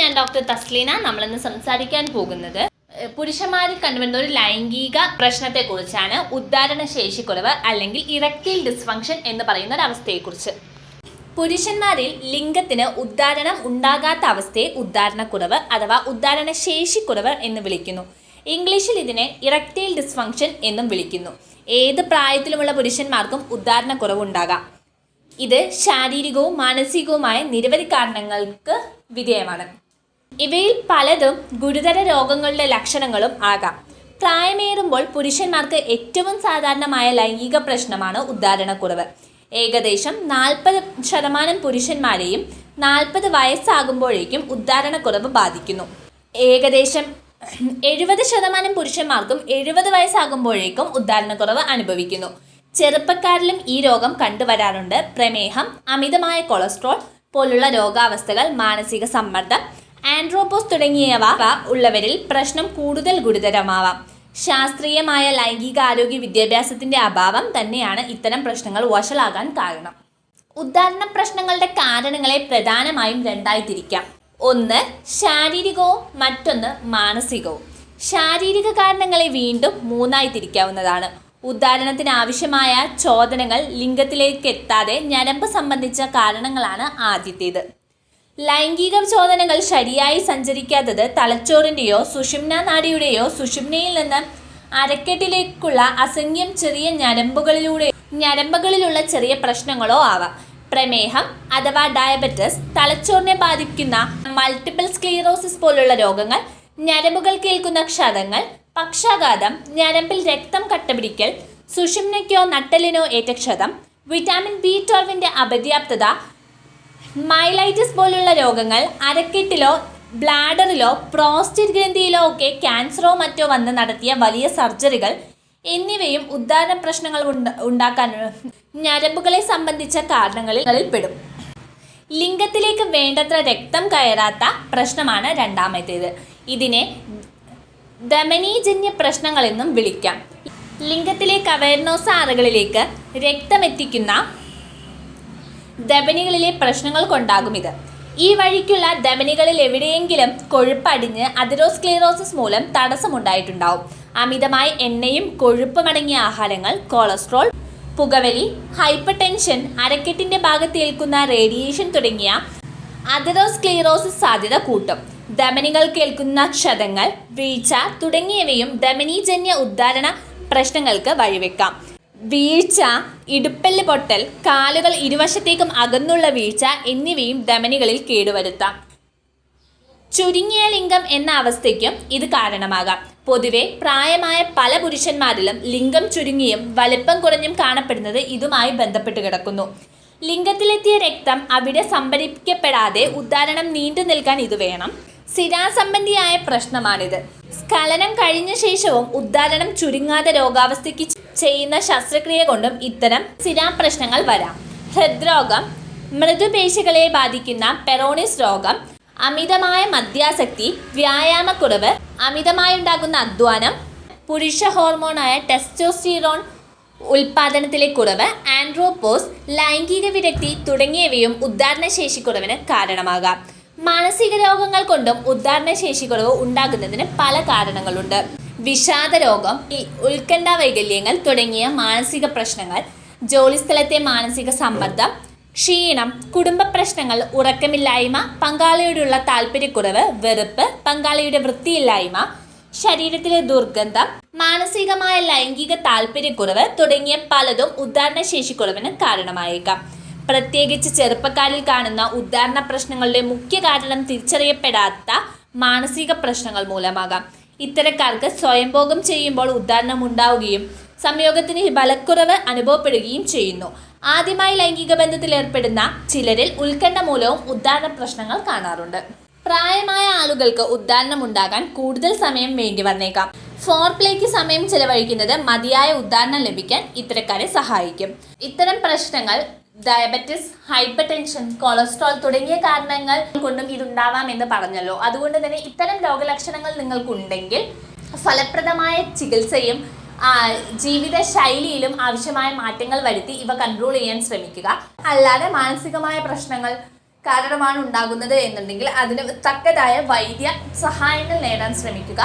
ഞാൻ ഡോക്ടർ തസ്ലീന. നമ്മളിന്ന് സംസാരിക്കാൻ പോകുന്നത് പുരുഷന്മാരിൽ കണ്ടുവരുന്ന ഒരു ലൈംഗിക പ്രശ്നത്തെക്കുറിച്ചാണ്. ഉദ്ധാരണ ശേഷിക്കുറവ് അല്ലെങ്കിൽ ഇറക്റ്റൈൽ ഡിസ്ഫങ്ഷൻ എന്ന് പറയുന്ന ഒരു അവസ്ഥയെക്കുറിച്ച്. പുരുഷന്മാരിൽ ലിംഗത്തിന് ഉദ്ധാരണം ഉണ്ടാകാത്ത അവസ്ഥയെ ഉദ്ധാരണക്കുറവ് അഥവാ ഉദ്ധാരണ ശേഷിക്കുറവ് എന്ന് വിളിക്കുന്നു. ഇംഗ്ലീഷിൽ ഇതിനെ ഇറക്റ്റൈൽ ഡിസ്ഫങ്ഷൻ എന്നും വിളിക്കുന്നു. ഏത് പ്രായത്തിലുമുള്ള പുരുഷന്മാർക്കും ഉദ്ധാരണക്കുറവ് ഉണ്ടാകാം. ഇത് ശാരീരികവും മാനസികവുമായ നിരവധി കാരണങ്ങൾക്ക് വിധേയമാണ്. ഇവയിൽ പലതും ഗുരുതര രോഗങ്ങളുടെ ലക്ഷണങ്ങളും ആകാം. പ്രായമേറുമ്പോൾ പുരുഷന്മാർക്ക് ഏറ്റവും സാധാരണമായ ലൈംഗിക പ്രശ്നമാണ് ഉദ്ധാരണക്കുറവ് ഏകദേശം നാൽപ്പത് ശതമാനം പുരുഷന്മാരെയും നാൽപ്പത് വയസ്സാകുമ്പോഴേക്കും ഉദ്ധാരണക്കുറവ് ബാധിക്കുന്നു. ഏകദേശം എഴുപത് ശതമാനം പുരുഷന്മാർക്കും എഴുപത് വയസ്സാകുമ്പോഴേക്കും ഉദ്ധാരണക്കുറവ് അനുഭവിക്കുന്നു. ചെറുപ്പക്കാരിലും ഈ രോഗം കണ്ടുവരാറുണ്ട്. പ്രമേഹം അമിതമായ കൊളസ്ട്രോൾ പോലുള്ള രോഗാവസ്ഥകൾ മാനസിക സമ്മർദ്ദം ആൻഡ്രോപോസ് തുടങ്ങിയവ ഉള്ളവരിൽ പ്രശ്നം കൂടുതൽ ഗുരുതരമാവാം. ശാസ്ത്രീയമായ ലൈംഗിക ആരോഗ്യ വിദ്യാഭ്യാസത്തിന്റെ അഭാവം തന്നെയാണ് ഇത്തരം പ്രശ്നങ്ങൾ വഷളാകാൻ കാരണം. ഉദ്ധാരണ പ്രശ്നങ്ങളുടെ കാരണങ്ങളെ പ്രധാനമായും രണ്ടായി തിരിക്കാം. ഒന്ന് ശാരീരികവും മറ്റൊന്ന് മാനസികവും. ശാരീരിക കാരണങ്ങളെ വീണ്ടും മൂന്നായി തിരിക്കാവുന്നതാണ്. ഉദാഹരണത്തിന് ആവശ്യമായ ചോദനങ്ങൾ ലിംഗത്തിലേക്ക് എത്താതെ ഞരമ്പ് സംബന്ധിച്ച കാരണങ്ങളാണ് ആദ്യത്തേത്. ലൈംഗിക ചോദനകൾ ശരിയായി സഞ്ചരിക്കാത്തത് തലച്ചോറിന്റെയോ സുഷുമ്ന നാടിയുടെയോ സുഷുമ്നയിൽ നിന്ന് അരക്കെട്ടിലേക്കുള്ള അസംഖ്യം ചെറിയ ഞരമ്പുകളിലൂടെ ഞരമ്പുകളിലുള്ള ചെറിയ പ്രശ്നങ്ങളോ ആവാം. പ്രമേഹം അഥവാ ഡയബറ്റിസ് തലച്ചോറിനെ ബാധിക്കുന്ന മൾട്ടിപ്പിൾ സ്ക്ലീറോസിസ് പോലുള്ള രോഗങ്ങൾ ഞരമ്പുകൾ കേൾക്കുന്ന ക്ഷതങ്ങൾ പക്ഷാഘാതം ഞരമ്പിൽ രക്തം കട്ടപിടിക്കൽ സുഷുമ്നയ്ക്കോ നട്ടലിനോ ഏറ്റ ക്ഷതം വിറ്റാമിൻ ബി ട്വൽവിന്റെ അപര്യാപ്തത മൈലൈറ്റിസ് പോലുള്ള രോഗങ്ങൾ അരക്കെട്ടിലോ ബ്ലാഡറിലോ പ്രോസ്റ്റേറ്റ് ഗ്രന്ഥിയിലോ ഒക്കെ ക്യാൻസറോ മറ്റോ വന്ന് നടത്തിയ വലിയ സർജറികൾ എന്നിവയും ഉദ്ധാരണ പ്രശ്നങ്ങൾ ഉണ്ട- ഉണ്ടാക്കാൻ ഞരമ്പുകളെ സംബന്ധിച്ച കാരണങ്ങളിൽ പെടും. ലിംഗത്തിലേക്ക് വേണ്ടത്ര രക്തം കയറാത്ത പ്രശ്നമാണ് രണ്ടാമത്തേത്. ഇതിനെ ധമനീജന്യ പ്രശ്നങ്ങളെന്നും വിളിക്കാം. ലിംഗത്തിലെ കവേർനോസ അറകളിലേക്ക് രക്തമെത്തിക്കുന്ന ധമനികളിലെ പ്രശ്നങ്ങൾ കൊണ്ടാകും ഇത് ഈ വഴിക്കുള്ള ധമനികളിൽ എവിടെയെങ്കിലും കൊഴുപ്പടിഞ്ഞ് അതിറോസ്ക്ലീറോസിസ് മൂലം തടസ്സമുണ്ടായിട്ടുണ്ടാവും. അമിതമായി എണ്ണയും കൊഴുപ്പുമടങ്ങിയ ആഹാരങ്ങൾ കൊളസ്ട്രോൾ പുകവലി ഹൈപ്പർ ടെൻഷൻ അരക്കെട്ടിന്റെ ഭാഗത്ത് ഏൽക്കുന്ന റേഡിയേഷൻ തുടങ്ങിയ അതിറോസ്ക്ലീറോസിസ് സാധ്യത കൂട്ടും. ധമനികൾ കേൾക്കുന്ന ക്ഷതങ്ങൾ വീഴ്ച തുടങ്ങിയവയും ധമനീജന്യ ഉദ്ധാരണ പ്രശ്നങ്ങൾക്ക് വഴിവെക്കാം. വീഴ്ച ഇടുപ്പല്ല് പൊട്ടൽ കാലുകൾ ഇരുവശത്തേക്കും അകന്നുള്ള വീഴ്ച എന്നിവയും ധമനികളിൽ കേടുവരുത്താം. ചുരുങ്ങിയ ലിംഗം എന്ന അവസ്ഥയ്ക്കും ഇത് കാരണമാകാം. പൊതുവെ പ്രായമായ പല പുരുഷന്മാരിലും ലിംഗം ചുരുങ്ങിയും വലിപ്പം കുറഞ്ഞും കാണപ്പെടുന്നത് ഇതുമായി ബന്ധപ്പെട്ട് കിടക്കുന്നു. ലിംഗത്തിലെത്തിയ രക്തം അവിടെ സംഭരിക്കപ്പെടാതെ ഉദ്ധാരണം നീണ്ടു നിൽക്കാൻ ഇത് വേണം. സ്ഥിരാസംബന്ധിയായ പ്രശ്നമാണിത്. സ്ഖലനം കഴിഞ്ഞ ശേഷവും ഉദ്ധാരണം ചുരുങ്ങാതെ രോഗാവസ്ഥയ്ക്ക് ചെയ്യുന്ന ശസ്ത്രക്രിയ കൊണ്ടും ഇത്തരം സ്ഥിരാപ്രശ്നങ്ങൾ വരാം. ഹൃദ്രോഗം മൃദുപേശികളെ ബാധിക്കുന്ന പെറോണിസ് രോഗം അമിതമായ മദ്യാസക്തി വ്യായാമക്കുറവ് അമിതമായുണ്ടാകുന്ന അധ്വാനം പുരുഷ ഹോർമോണായ ടെസ്റ്റോസ്റ്റിറോൺ ഉൽപാദനത്തിലെ കുറവ് ആൻഡ്രോപോസ് ലൈംഗിക വിരക്തി തുടങ്ങിയവയും ഉദ്ധാരണശേഷിക്കുറവിന് കാരണമാകാം. മാനസിക രോഗങ്ങൾ കൊണ്ടും ഉദ്ധാരണശേഷിക്കുറവ് ഉണ്ടാകുന്നതിന് പല കാരണങ്ങളുണ്ട്. വിഷാദ രോഗം ഈ ഉത്കണ്ഠ വൈകല്യങ്ങൾ തുടങ്ങിയ മാനസിക പ്രശ്നങ്ങൾ ജോലിസ്ഥലത്തെ മാനസിക സമ്മർദ്ദം ക്ഷീണം കുടുംബ പ്രശ്നങ്ങൾ ഉറക്കമില്ലായ്മ പങ്കാളിയോടുള്ള താല്പര്യക്കുറവ് വെറുപ്പ് പങ്കാളിയുടെ വൃത്തിയില്ലായ്മ ശരീരത്തിലെ ദുർഗന്ധം മാനസികമായ ലൈംഗിക താല്പര്യക്കുറവ് തുടങ്ങിയ പലതും ഉദ്ധാരണശേഷിക്കുറവിന് കാരണമായേക്കാം. പ്രത്യേകിച്ച് ചെറുപ്പക്കാരിൽ കാണുന്ന ഉദ്ധാരണ പ്രശ്നങ്ങളുടെ മുഖ്യ കാരണം തിരിച്ചറിയപ്പെടാത്ത മാനസിക പ്രശ്നങ്ങൾ മൂലമാകാം. ഇത്തരക്കാർക്ക് സ്വയംഭോഗം ചെയ്യുമ്പോൾ ഉദ്ധാരണം ഉണ്ടാവുകയും സംയോഗത്തിന് ബലക്കുറവ് അനുഭവപ്പെടുകയും ചെയ്യുന്നു. ആദ്യമായി ലൈംഗിക ബന്ധത്തിൽ ഏർപ്പെടുന്ന ചിലരിൽ ഉത്കണ്ഠ മൂലവും ഉദ്ധാരണ പ്രശ്നങ്ങൾ കാണാറുണ്ട്. പ്രായമായ ആളുകൾക്ക് ഉദ്ധാരണം ഉണ്ടാകാൻ കൂടുതൽ സമയം വേണ്ടി വന്നേക്കാം. ഫോർ പ്ലേക്ക് സമയം ചെലവഴിക്കുന്നത് മതിയായ ഉദ്ധാരണം ലഭിക്കാൻ ഇത്തരക്കാരെ സഹായിക്കും. ഇത്തരം പ്രശ്നങ്ങൾ ഡയബറ്റിസ് ഹൈപ്പർ ടെൻഷൻ കൊളസ്ട്രോൾ തുടങ്ങിയ കാരണങ്ങൾ കൊണ്ടും ഇതുണ്ടാവാം എന്ന് പറഞ്ഞല്ലോ. അതുകൊണ്ട് തന്നെ ഇത്തരം രോഗലക്ഷണങ്ങൾ നിങ്ങൾക്കുണ്ടെങ്കിൽ ഫലപ്രദമായ ചികിത്സയും ജീവിത ശൈലിയിലും ആവശ്യമായ മാറ്റങ്ങൾ വരുത്തി ഇവ കൺട്രോൾ ചെയ്യാൻ ശ്രമിക്കുക. അല്ലാതെ മാനസികമായ പ്രശ്നങ്ങൾ കാരണമാണ് ഉണ്ടാകുന്നത് എന്നുണ്ടെങ്കിൽ അതിന് തക്കതായ വൈദ്യ സഹായങ്ങൾ നേടാൻ ശ്രമിക്കുക.